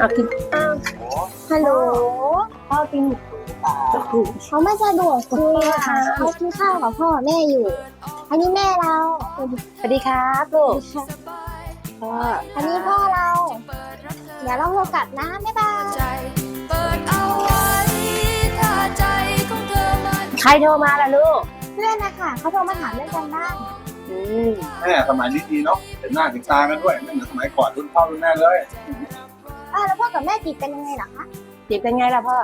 เอากินอ้าวฮัลโหลพ่อกินเขาไม่สะดวกคุยอะค่ะเขากินข้าวกับพ่อแม่อยู่ อันนี้แม่เรา สวัสดีครับลูกสบายพ่ออันนี้พ่อเราเปิดรับเธอเดี๋ยวเราโทรกลับนะ บ๊ายบายใจเปิดเอาไว้ถ้าใจของเธอมันใครโทรมาล่ะลูก เพื่อนนะคะเขาโทรมาถามเรื่องกันบ้านอืมแม่สมัยนี้ดีเนาะเห็นหน้าเห็นตากันด้วยไม่เหมือนสมัยก่อนรุ่นพ่อรุ่นแม่เลย อ้าวแล้วพ่อกับแม่จีบกันยังไงเหรอคะ จีบเป็นไงล่ะพ่อ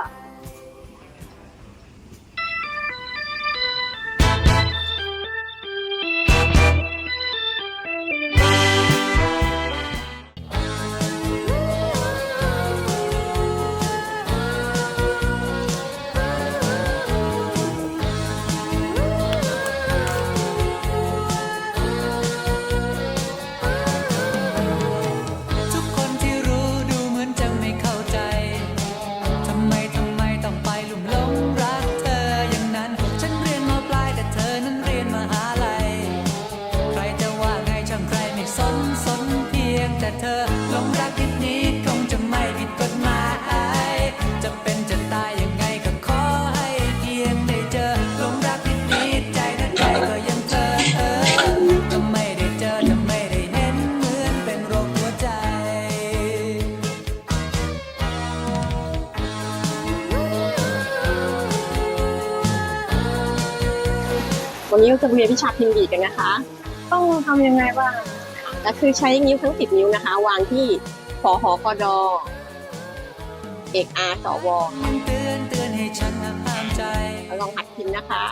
วันนี้เราจะเรียนวิชาพิมพ์ดีดกันนะคะ ต้องทำยังไงบ้างก็คือใช้นิ้วทั้งสิบนิ้วนะคะ วางที่ฟอหอคอดอเอกอาสวเตือนเตือนให้ฉันห้ามใจลองหัดพิมพ์นะคะ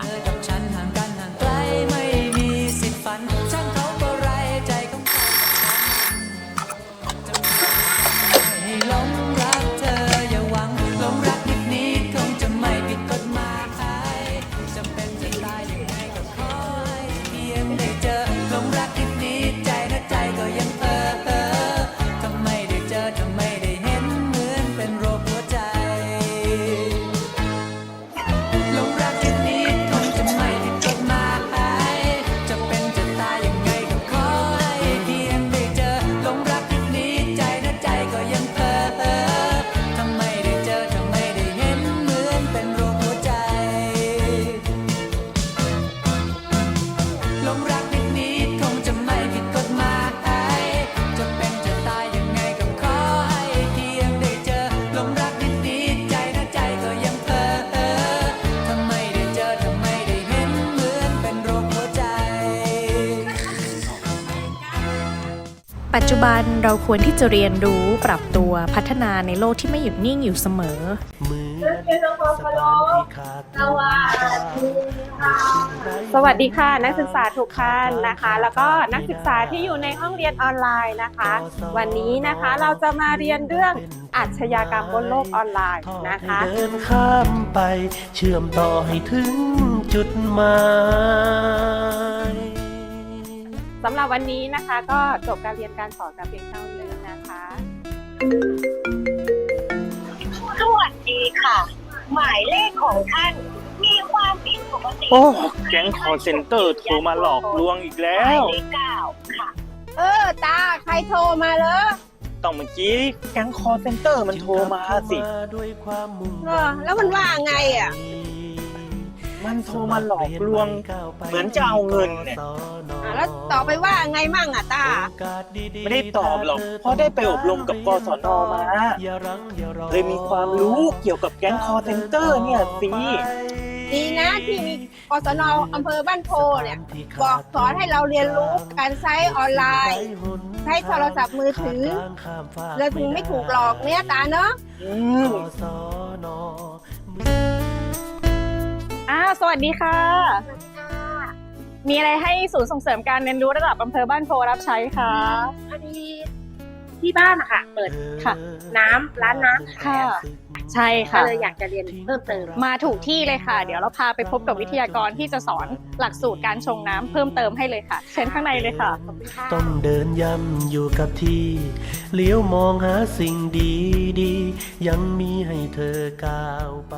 ปัจจุบันเราควรที่จะเรียนรู้ปรับตัวพัฒนาในโลกที่ไม่หยุดนิ่งอยู่เสมอสวัสดีค่ะ นักศึกษาทุกท่านนะคะ แล้วก็นักศึกษาที่อยู่ในห้องเรียนออนไลน์นะคะ วันนี้นะคะเราจะมาเรียนเรื่องอาชญากรรมบนโลกออนไลน์นะคะเดินข้ามไปเชื่อมต่อให้ถึงจุดหมาย สำหรับวันนี้นะคะ ก็จบการเรียนการสอนแต่เพียงเท่านี้นะคะ สวัสดีค่ะ หมายเลขของท่าน มีความผิดปกติโอ้แก๊งคอร์เซนเตอร์โทรมาหลอกลวงอีกแล้หมายว เลขเก้าค่ะ เออตาใครโทรมาเลยต้องเมื่อกี้แก๊งคอร์เซนเตอร์มันโทรมาสิด้วยความมุ่งเออแล้วมันว่าไงอะมั นโทรมาหลอกลวง เหมือนจะเอาเงินเนี่ยอะแล้วต่อไปว่าไงมั่งอะตา ไม่ได้ตอบหรอกเพราะได้ไปอบรมกับกศนมาเลยมีความรู้เกี่ยวกับแก๊งคอร์เซนเตอร์เนี่ยสิไดีนะที่มีกศนอำเภอบ้านโพเนี่ยบอกสอนให้เราเรียนรู้การใช้ออนไลน์ใช้โทรศัพท์มือถือเราถึงไม่ถูกหลอกเนี่ยตาเนาะ อืมอ่าสวัสดีค่ะ มีอะไรให้ศูนย์ส่งเสริมการเรียนรู้ระดับอำเภอบ้านโพรับใช้คะพอดีที่บ้านอะค่ะ เปิดค่ะ น้ำร้านน้ำค่ะ ใช่ก็ค่ะ เลยอยากจะเรียนเพิ่มเติมมาถูกที่เลยค่ะ เดี๋ยวเราพาไปพบกับวิทยากรที่จะสอนหลักสูตรการชงน้ำเพิ่มเติมให้เลยค่ะ เชิญข้างในเลยค่ะต้องเดินย้ำอยู่กับที่เลี้ยวมองหาสิ่งดีดีๆยังมีให้เธอก้าวไป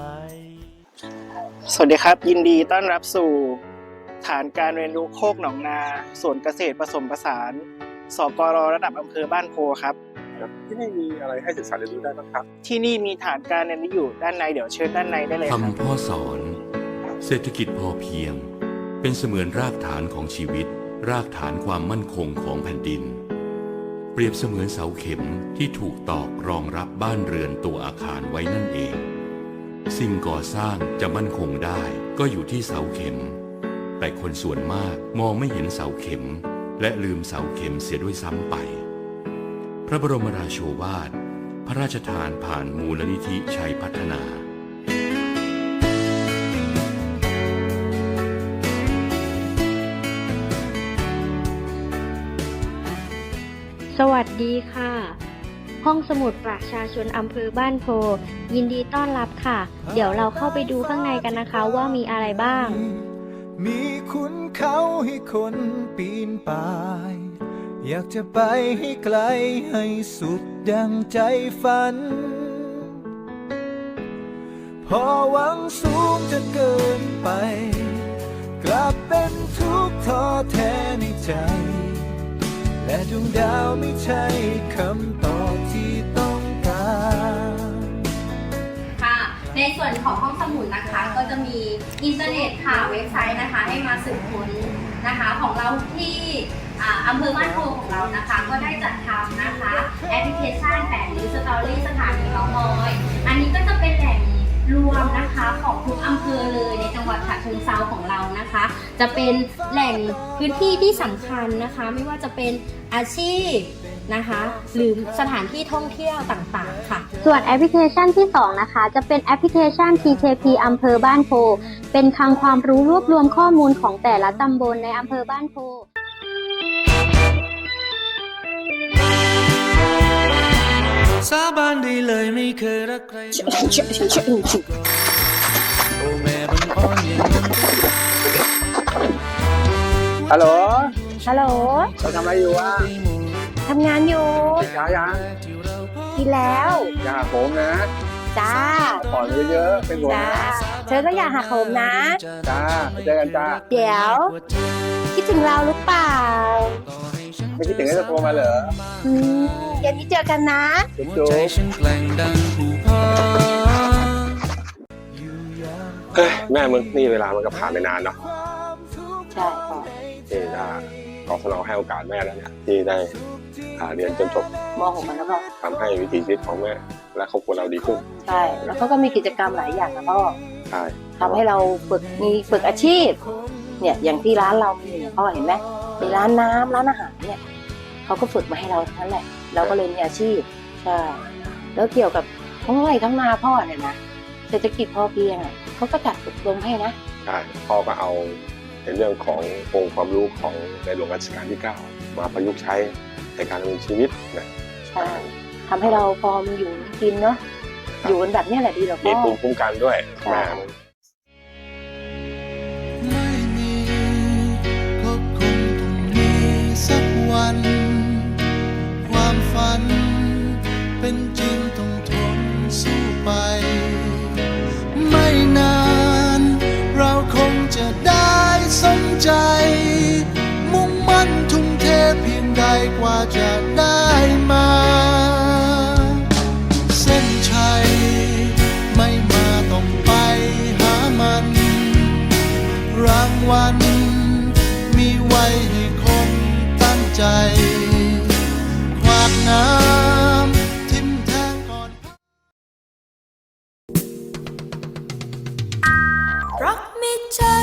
สวัสดีครับ ยินดีต้อนรับสู่ ฐานการเรียนรู้โคกหนองนาสวนเกษตรผสมผสาน สกรระดับอำเภอบ้านโพครับที่นี่มีอะไรให้ศึกษาเรียนรู้ได้บ้างครับ ที่นี่มีฐานการเรียนรู้อยู่ด้านในเดี๋ยวเชิญด้านในได้เลยครับคำพ่อสอน เศรษฐกิจพอเพียง เป็นเสมือนรากฐานของชีวิต รากฐานความมั่นคงของแผ่นดิน เปรียบเสมือนเสาเข็มที่ถูกตอกรองรับบ้านเรือนตัวอาคารไว้นั่นเอง สิ่งก่อสร้างจะมั่นคงได้ก็อยู่ที่เสาเข็ม แต่คนส่วนมากมองไม่เห็นเสาเข็ม และลืมเสาเข็มเสียด้วยซ้ำไป พระบรมราโชวาท พระราชทานผ่านมูลนิธิชัยพัฒนาสวัสดีค่ะ ห้องสมุดประชาชนอำเภอบ้านโพ ยินดีต้อนรับค่ะ เดี๋ยวเราเข้าไปดูข้างในกันนะคะว่ามีอะไรบ้าง มีคุณเขาให้คนปีนป่าย อยากจะไปให้ไกลให้สุดดังใจฝัน พอหวังสูงจนเกินไป กลับเป็นทุกข์ท้อแท้ในใจ และดวงดาวไม่ใช่คำ วนของห้องสมุดนะคะ ก็จะมีอินเทอร์เน็ตค่ะเว็บไซต์นะคะ ให้มาสืบค้นนะคะของเราที่อำเภอบ้านโพของเรานะคะ ก็ได้จัดทำนะคะแอปพลิเคชันแปดริ้วสตอรี่สถานีเมามอย อันนี้ก็จะเป็นแหล่งรวมนะคะของทุกอำเภอเลยในจังหวัดฉะเชิงเซาของเรานะคะ จะเป็นแหล่งพื้นที่ที่สำคัญนะคะ ไม่ว่าจะเป็นอาชีพนะคะ หรือสถานที่ท่องเที่ยวต่างๆค่ะ ส่วนแอปพลิเคชันที่ 2 นะคะ จะเป็นแอปพลิเคชัน TKP อำเภอบ้านโพ เป็นคลังความรู้รวบรวมข้อมูลของแต่ละตำบลในอำเภอบ้านโพสาบานได้เลยไม่เคยรักใครโอ้แม่บังอ่อนเย็นฮัลโหล ฮัลโหลเราทำอะไรอยู่วะทำงานอยู่กินข้าวยัง กินแล้ว อย่าหาผมนะจ้าขอเยอะๆเป็นห่วงจ้า นะเธอก็อย่าหักโหมนะ จ้าไปเจอกันจ้าเดี๋ยว คิดถึงเราหรือเปล่าไม่คิดถึงให้จะโทรมาเหรออืมเย็นนี้เจอกันนะ จุ๊บจุ๊ใจบฉันแกล้งดังผู้พาอยู่อย่างเฮ้ยแม่มึงนี่เวลามันก็ผ่านไปนานเนาะความทุกข์ใช่ค่ะที่ถ้า กศนให้โอกาสแม่แล้วเนี่ยที่ได้อ่าเรียนจนจบมหกมันแล้วก็ทำให้วิถีชีวิตของแม่และครอบครัวเราดีขึ้นใช่แล้วเขาก็มีกิจกรรมหลายอย่างนะพ่อใช่ทำให้เราฝึกมีฝึกอาชีพ เนี่ยอย่างที่ร้านเรามีเนี่ยพ่อเห็นไหมมีร้านน้ำร้านอาหารเนี่ยเขาก็ฝึกมาให้เราทั้งนั้นแหละ เราก็เลยมีอาชีพใช่แล้วเกี่ยวกับทั้งไร่ทั้งนาพ่อเนี่ยนะเศรษฐกิจพอเพียงอะเขาก็จัดอบรมให้นะ ใช่พ่อก็เอา ในเรื่องขององค์ความรู้ของในหลวงรัชกาลที่ 9 มาประยุกต์ใช้ในการดำเนินชีวิตนะใช่ทำให้เราพอมีอยู่มีกินเนาะอยู่กันแบบเนี้ยแหละดีหรอมีพ่อภูมิคุ้มกันด้วยแม่มึงไม่มีก็คงต้องมีสักวัน ความฝันเป็นจริง จะได้มา เส้นชัย ไม่มาต้องไปหามัน รางวัลมีไว้ให้คนตั้งใจขวากน้ำทิมแทงก่อน รักไม่ใช่